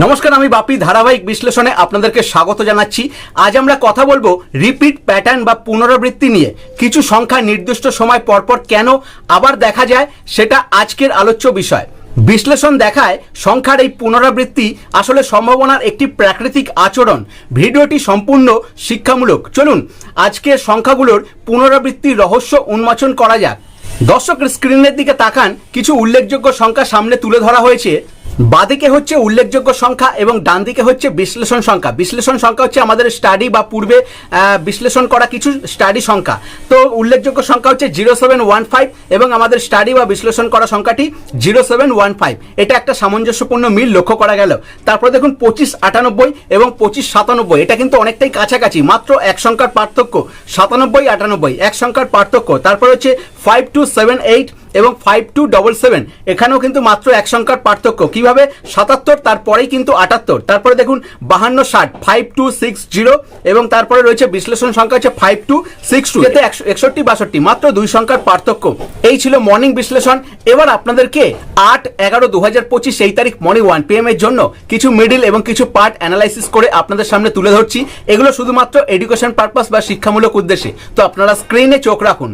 নমস্কার, আমি বাপি, ধারাবাহিক বিশ্লেষণে আপনাদেরকে স্বাগত জানাচ্ছি। আজ আমরা কথা বলব রিপিট প্যাটার্ন বা পুনরাবৃত্তি নিয়ে। কিছু সংখ্যা নির্দিষ্ট সময় পরপর কেন আবার দেখা যায়, সেটা আজকের আলোচ্য বিষয়। বিশ্লেষণ দেখায় সংখ্যার এই পুনরাবৃত্তি আসলে সম্ভাবনার একটি প্রাকৃতিক আচরণ। ভিডিওটি সম্পূর্ণ শিক্ষামূলক। চলুন, আজকের সংখ্যাগুলোর পুনরাবৃত্তির রহস্য উন্মোচন করা যাক। দর্শক, স্ক্রিনের দিকে তাকান। কিছু উল্লেখযোগ্য সংখ্যা সামনে তুলে ধরা হয়েছে। বাদিকে হচ্ছে উল্লেখযোগ্য সংখ্যা এবং ডান দিকে হচ্ছে বিশ্লেষণ সংখ্যা। বিশ্লেষণ সংখ্যা হচ্ছে আমাদের স্টাডি বা পূর্বে বিশ্লেষণ করা কিছু স্টাডি সংখ্যা। তো উল্লেখযোগ্য সংখ্যা হচ্ছে জিরো সেভেন ওয়ান ফাইভ এবং আমাদের স্টাডি বা বিশ্লেষণ করা সংখ্যাটি জিরো সেভেন ওয়ান ফাইভ এটা একটা সামঞ্জস্যপূর্ণ মিল লক্ষ্য করা গেল। তারপর দেখুন পঁচিশ আটানব্বই এবং পঁচিশ সাতানব্বই। এটা কিন্তু অনেকটাই কাছাকাছি, মাত্র এক সংখ্যার পার্থক্য, সাতানব্বই আটানব্বই, এক সংখ্যার পার্থক্য। তারপর হচ্ছে ফাইভ টু সেভেন এইট এবং ফাইভ টু ডবল সেভেন এখানেও কিন্তু মাত্র এক সংখ্যার পার্থক্য। কীভাবে? সাতাত্তর, তারপরেই কিন্তু আটাত্তর। তারপরে দেখুন, বাহান্ন ষাট ফাইভ টু সিক্স জিরো এবং তারপরে রয়েছে বিশ্লেষণ সংখ্যা হচ্ছে ফাইভ টু সিক্স টু এতে একষট্টি, বাষট্টি, মাত্র দুই সংখ্যার পার্থক্য। এই ছিল মর্নিং বিশ্লেষণ। এবার আপনাদেরকে আট, এগারো দু হাজার পঁচিশ সেই তারিখ মর্নিং ওয়ান পি এম এর জন্য কিছু মিডিল এবং কিছু পার্ট অ্যানালাইসিস করে আপনাদের সামনে তুলে ধরছি। এগুলো শুধুমাত্র এডুকেশন পারপাস বা শিক্ষামূলক উদ্দেশ্যে। তো আপনারা স্ক্রিনে চোখ রাখুন।